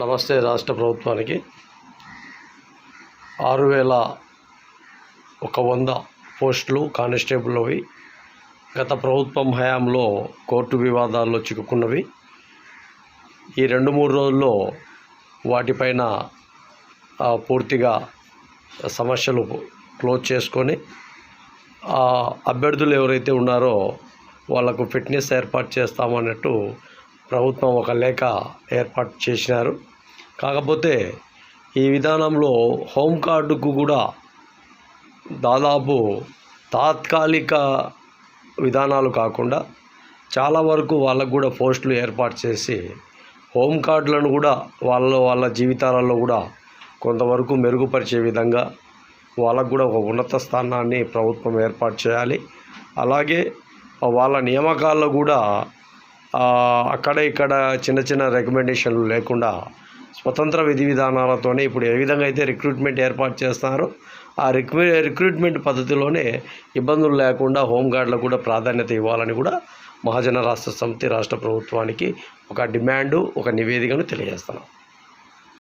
నమస్తే రాష్ట్ర ప్రభుత్వానికి. ఆరు వేల ఒక వంద పోస్టులు కానిస్టేబుల్ అవి. గత ప్రభుత్వం హయాంలో కోర్టు వివాదాల్లో చిక్కుకున్నవి. ఈ రెండు మూడు రోజుల్లో వాటిపైన పూర్తిగా సమస్యలు క్లోజ్ చేసుకొని అభ్యర్థులు ఎవరైతే ఉన్నారో వాళ్ళకు ఫిట్నెస్ ఏర్పాటు చేస్తామన్నట్టు ప్రభుత్వం ఒక లేఖ ఏర్పాటు చేసినారు. కాకపోతే ఈ విధానంలో హోమ్ కార్డుకు కూడా దాదాపు తాత్కాలిక విధానాలు కాకుండా చాలా వరకు వాళ్ళకు కూడా పోస్టులు ఏర్పాటు చేసి హోమ్ కార్డులను కూడా వాళ్ళ వాళ్ళ జీవితాలలో కూడా కొంతవరకు మెరుగుపరిచే విధంగా వాళ్ళకు కూడా ఒక ఉన్నత స్థానాన్ని ప్రభుత్వం ఏర్పాటు చేయాలి. అలాగే వాళ్ళ నియామకాల్లో కూడా అక్కడ ఇక్కడ చిన్న చిన్న రికమెండేషన్లు లేకుండా స్వతంత్ర విధి విధానాలతోనే ఇప్పుడు ఏ విధంగా అయితే రిక్రూట్మెంట్ ఏర్పాటు చేస్తున్నారో ఆ రిక్రూ రిక్రూట్మెంట్ పద్ధతిలోనే ఇబ్బందులు లేకుండా హోంగార్డులకు కూడా ప్రాధాన్యత ఇవ్వాలని కూడా మహాజన రాష్ట్ర సమితి రాష్ట్ర ప్రభుత్వానికి ఒక డిమాండు ఒక నివేదికను తెలియజేస్తున్నాం.